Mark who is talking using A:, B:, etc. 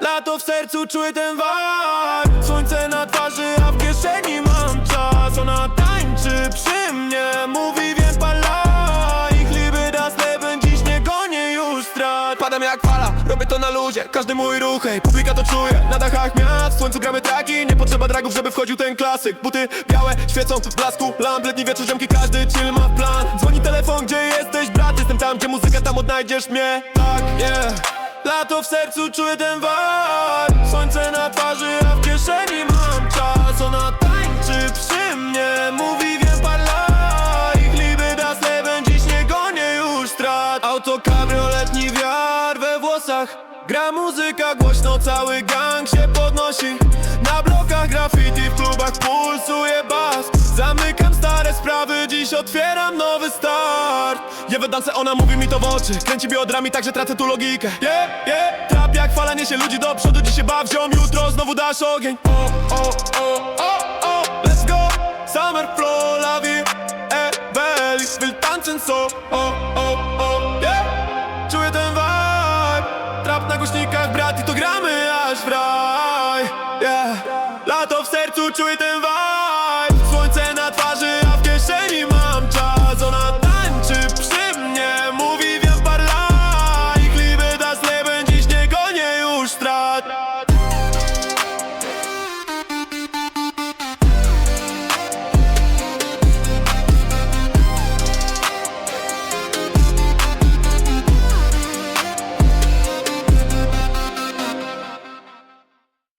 A: Lato w sercu czuję ten vibe. Słońce na twarzy, a w kieszeni mam czas. Ona tańczy przy mnie, mówi więc pala. Ich liby das Leben, dziś nie gonię już strat. Padam jak fala, robię to na luzie Każdy mój ruch, hej, publika to czuje. Na dachach miast, w słońcu gramy traki. Nie potrzeba dragów, żeby wchodził ten klasyk. Buty białe, świecą w blasku lamp Letni wieczór, ziomki, każdy chill ma plan odnajdziesz mnie? Tak, yeah. Lato w sercu, czuję ten vibe. Słońce na twarzy, a w kieszeni mam czas. Ona tańczy przy mnie, mówi wiem parla Ich liby das Leben, dziś nie gonię już strat. Auto, kabrioletni wiatr we włosach. Gra muzyka głośno, cały gang się podnosi. Na blokach graffiti, w klubach pulsuje otwieram nowy start. Jewe danse, ona mówi mi to w oczy. Kręci biodrami, tak że tracę tu logikę. Yeah, yeah. Trap jak fala niesie ludzi do przodu. Dziś się baw, ziom, jutro znowu dasz ogień. O, o, o, o, o. Let's go. Summer flow, la vie belle, ich will tanzen so. O, o, o, yeah. Czuję ten vibe. Trap na głośnikach, brat, i to gramy aż w raj. Yeah. Lato w sercu, czuję ten vibe